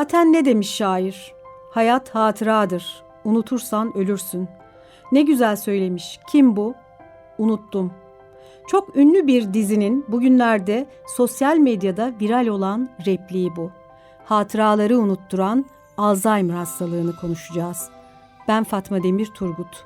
Zaten ne demiş şair? Hayat hatıradır. Unutursan ölürsün. Ne güzel söylemiş. Kim bu? Unuttum. Çok ünlü bir dizinin bugünlerde sosyal medyada viral olan repliği bu. Hatıraları unutturan Alzheimer hastalığını konuşacağız. Ben Fatma Demir Turgut.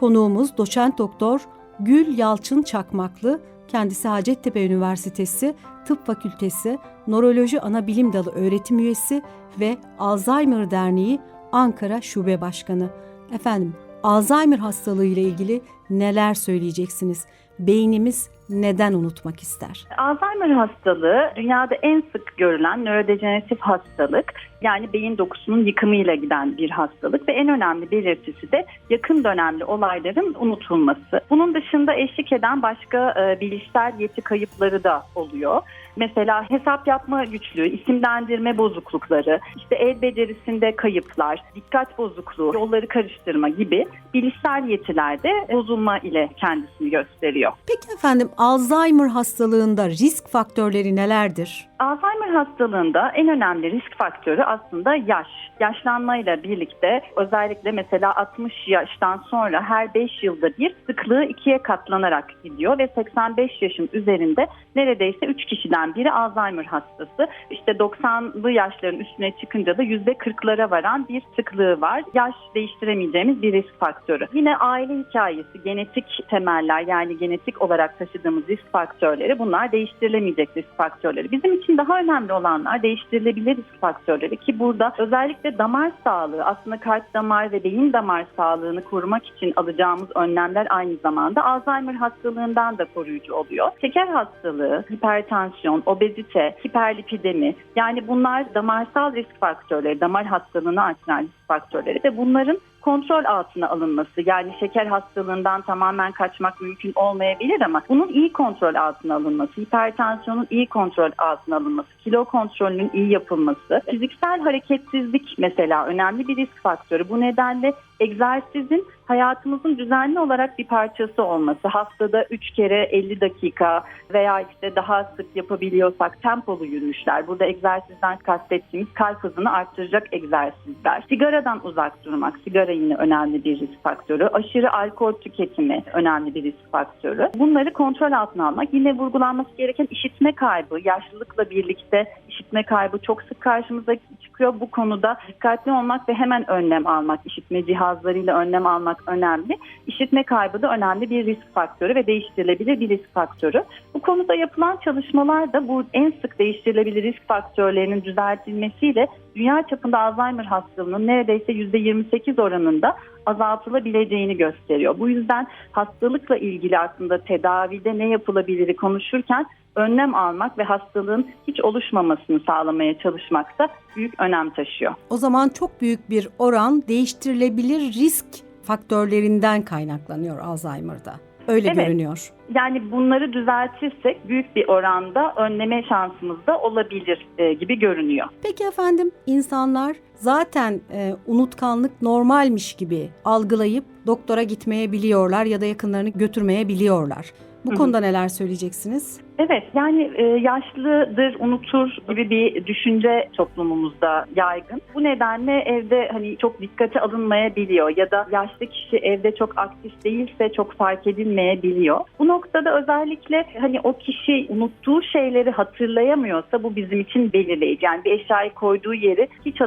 Konuğumuz doçent doktor Gül Yalçın Çakmaklı, kendisi Hacettepe Üniversitesi Tıp Fakültesi Nöroloji Anabilim Dalı öğretim üyesi ve Alzheimer Derneği Ankara Şube Başkanı. Efendim, Alzheimer hastalığı ile ilgili neler söyleyeceksiniz? Beynimiz neden unutmak ister? Alzheimer hastalığı dünyada en sık görülen nörodejeneratif hastalık. Yani beyin dokusunun yıkımıyla giden bir hastalık ve en önemli belirtisi de yakın dönemli olayların unutulması. Bunun dışında eşlik eden başka e, bilişsel yeti kayıpları da oluyor. Mesela hesap yapma güçlüğü, isimlendirme bozuklukları, işte el becerisinde kayıplar, dikkat bozukluğu, yolları karıştırma gibi bilişsel yetilerde bozulma ile kendisini gösteriyor. Peki efendim Alzheimer hastalığında risk faktörleri nelerdir? Alzheimer hastalığında en önemli risk faktörü aslında yaş. Yaşlanmayla birlikte özellikle mesela 60 yaştan sonra her 5 yılda bir sıklığı ikiye katlanarak gidiyor ve 85 yaşın üzerinde neredeyse 3 kişiden biri Alzheimer hastası. İşte 90'lı yaşların üstüne çıkınca da %40'lara varan bir sıklığı var. Yaş değiştiremeyeceğimiz bir risk faktörü. Yine aile hikayesi, genetik temeller yani genetik olarak taşıdığımız risk faktörleri bunlar değiştirilemeyecek risk faktörleri. Bizim için daha önemli olanlar değiştirilebilir risk faktörleri ki burada özellikle damar sağlığı aslında kalp damar ve beyin damar sağlığını korumak için alacağımız önlemler aynı zamanda Alzheimer hastalığından da koruyucu oluyor. Şeker hastalığı, hipertansiyon, obezite, hiperlipidemi yani bunlar damarsal risk faktörleri, damar hastalığını artıran risk faktörleri ve bunların kontrol altına alınması yani şeker hastalığından tamamen kaçmak mümkün olmayabilir ama bunun iyi kontrol altına alınması, hipertansiyonun iyi kontrol altına alınması, kilo kontrolünün iyi yapılması, fiziksel hareketsizlik mesela önemli bir risk faktörü. Bu nedenle egzersizin hayatımızın düzenli olarak bir parçası olması, haftada 3 kere 50 dakika veya işte daha sık yapabiliyorsak tempolu yürüyüşler, burada egzersizden kastettiğimiz kalp hızını arttıracak egzersizler, sigaradan uzak durmak, sigara yine önemli bir risk faktörü, aşırı alkol tüketimi önemli bir risk faktörü. Bunları kontrol altına almak, yine vurgulanması gereken işitme kaybı, yaşlılıkla birlikte işitme kaybı çok sık karşımıza çıkıyor. Bu konuda dikkatli olmak ve hemen önlem almak, işitme cihazlarıyla önlem almak önemli. İşitme kaybı da önemli bir risk faktörü ve değiştirilebilir bir risk faktörü. Bu konuda yapılan çalışmalar da bu en sık değiştirilebilir risk faktörlerinin düzeltilmesiyle dünya çapında Alzheimer hastalığının neredeyse %28 oranında azaltılabileceğini gösteriyor. Bu yüzden hastalıkla ilgili aslında tedavide ne yapılabilir konuşurken önlem almak ve hastalığın hiç oluşmamasını sağlamaya çalışmak da büyük önem taşıyor. O zaman çok büyük bir oran değiştirilebilir risk faktörlerinden kaynaklanıyor Alzheimer'da. Öyle Evet. görünüyor. Yani bunları düzeltirsek büyük bir oranda önleme şansımız da olabilir e, gibi görünüyor. Peki efendim insanlar zaten e, unutkanlık normalmiş gibi algılayıp doktora gitmeyebiliyorlar ya da yakınlarını götürmeyebiliyorlar. Bu Hı hı. konuda neler söyleyeceksiniz? Evet yani e, yaşlıdır, unutur gibi bir düşünce toplumumuzda yaygın. Bu nedenle evde hani çok dikkate alınmayabiliyor ya da yaşlı kişi evde çok aktif değilse çok fark edilmeyebiliyor. Bu noktada özellikle hani o kişi unuttuğu şeyleri hatırlayamıyorsa bu bizim için belirleyici. Yani bir eşyayı koyduğu yeri hiç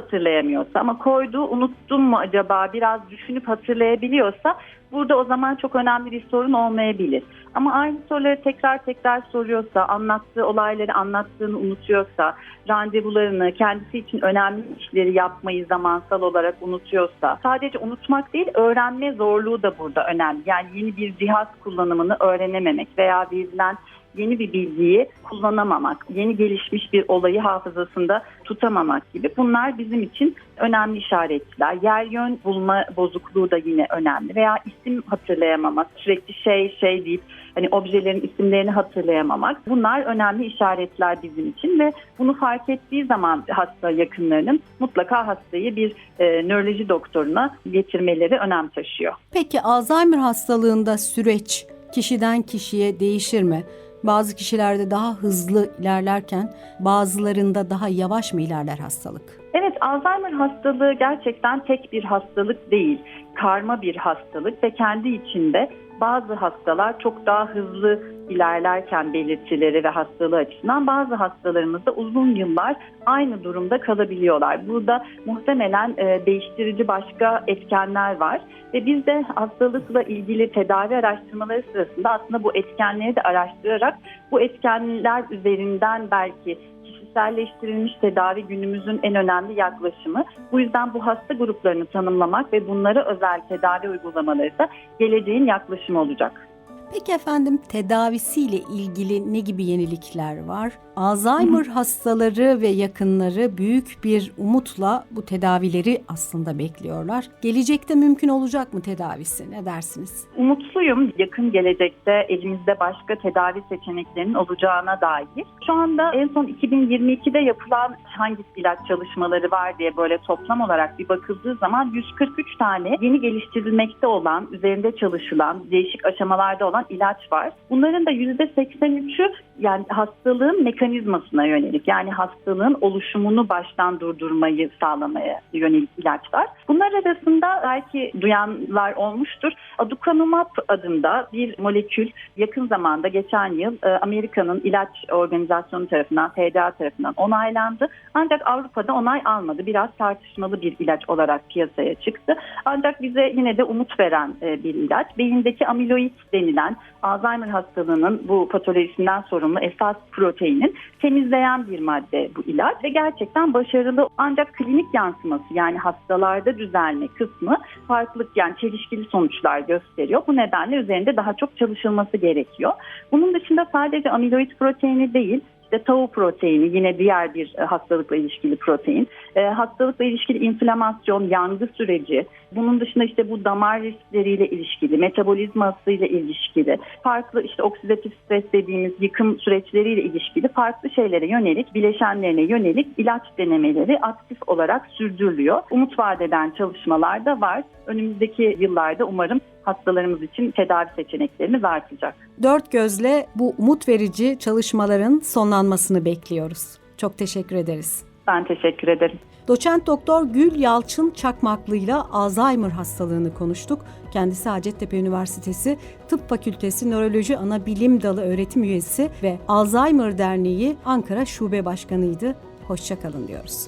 hatırlayamıyorsa ama koyduğu unuttum mu acaba biraz düşünüp hatırlayabiliyorsa burada o zaman çok önemli bir sorun olmayabilir. Ama aynı soruları tekrar tekrar soruyorsa, anlattığı olayları anlattığını unutuyorsa, randevularını, kendisi için önemli işleri yapmayı zamansal olarak unutuyorsa, sadece unutmak değil, öğrenme zorluğu da burada önemli. Yani yeni bir cihaz kullanımını öğrenememek veya verilen yeni bir bilgiyi kullanamamak, yeni gelişmiş bir olayı hafızasında tutamamak gibi bunlar bizim için önemli işaretler. Yer yön bulma bozukluğu da yine önemli veya isim hatırlayamamak, sürekli şey şey deyip hani objelerin isimlerini hatırlayamamak. Bunlar önemli işaretler bizim için ve bunu fark ettiği zaman hasta yakınlarının mutlaka hastayı bir e, nöroloji doktoruna getirmeleri önem taşıyor. Peki Alzheimer hastalığında süreç kişiden kişiye değişir mi? Bazı kişilerde daha hızlı ilerlerken bazılarında daha yavaş mı ilerler hastalık? Evet Alzheimer hastalığı gerçekten tek bir hastalık değil. Karma bir hastalık ve kendi içinde bazı hastalar çok daha hızlı ilerlerken belirtileri ve hastalığı açısından bazı hastalarımızda uzun yıllar aynı durumda kalabiliyorlar. Burada muhtemelen e, değiştirici başka etkenler var ve biz de hastalıkla ilgili tedavi araştırmaları sırasında aslında bu etkenleri de araştırarak bu etkenler üzerinden belki kişiselleştirilmiş tedavi günümüzün en önemli yaklaşımı. Bu yüzden bu hasta gruplarını tanımlamak ve bunlara özel tedavi uygulamaları da geleceğin yaklaşımı olacak. Peki efendim tedavisiyle ilgili ne gibi yenilikler var? Alzheimer hastaları ve yakınları büyük bir umutla bu tedavileri aslında bekliyorlar. Gelecekte mümkün olacak mı tedavisi? Ne dersiniz? Umutluyum yakın gelecekte elimizde başka tedavi seçeneklerinin olacağına dair. Şu anda en son 2022'de yapılan hangi ilaç çalışmaları var diye böyle toplam olarak bir bakıldığı zaman 143 tane yeni geliştirilmekte olan, üzerinde çalışılan, değişik aşamalarda olan ilaç var. Bunların da %83'ü yani hastalığın mekanizmasına yönelik yani hastalığın oluşumunu baştan durdurmayı sağlamaya yönelik ilaçlar. Bunlar arasında belki duyanlar olmuştur. Aducanumab adında bir molekül yakın zamanda geçen yıl e, Amerika'nın ilaç organizasyonu tarafından, FDA tarafından onaylandı. Ancak Avrupa'da onay almadı. Biraz tartışmalı bir ilaç olarak piyasaya çıktı. Ancak bize yine de umut veren e, bir ilaç. Beyindeki amiloid denilen Alzheimer hastalığının bu patolojisinden sorumlu esas proteinin temizleyen bir madde bu ilaç ve gerçekten başarılı ancak klinik yansıması yani hastalarda düzelme kısmı farklılık yani çelişkili sonuçlar gösteriyor. Bu nedenle üzerinde daha çok çalışılması gerekiyor. Bunun dışında sadece amiloid proteini değil işte tau proteini yine diğer bir e, hastalıkla ilişkili protein. E, hastalıkla ilişkili inflamasyon, yangı süreci, bunun dışında işte bu damar riskleriyle ilişkili, metabolizmasıyla ilişkili, farklı işte oksidatif stres dediğimiz yıkım süreçleriyle ilişkili farklı şeylere yönelik, bileşenlerine yönelik ilaç denemeleri aktif olarak sürdürülüyor. Umut vadeden çalışmalar da var. Önümüzdeki yıllarda umarım hastalarımız için tedavi seçeneklerimiz artacak. Dört gözle bu umut verici çalışmaların sonlanmasını bekliyoruz. Çok teşekkür ederiz. Ben teşekkür ederim. Doçent Doktor Gül Yalçın Çakmaklı'yla Alzheimer hastalığını konuştuk. Kendisi Hacettepe Üniversitesi Tıp Fakültesi Nöroloji Ana Bilim Dalı öğretim üyesi ve Alzheimer Derneği Ankara Şube Başkanıydı. Hoşçakalın diyoruz.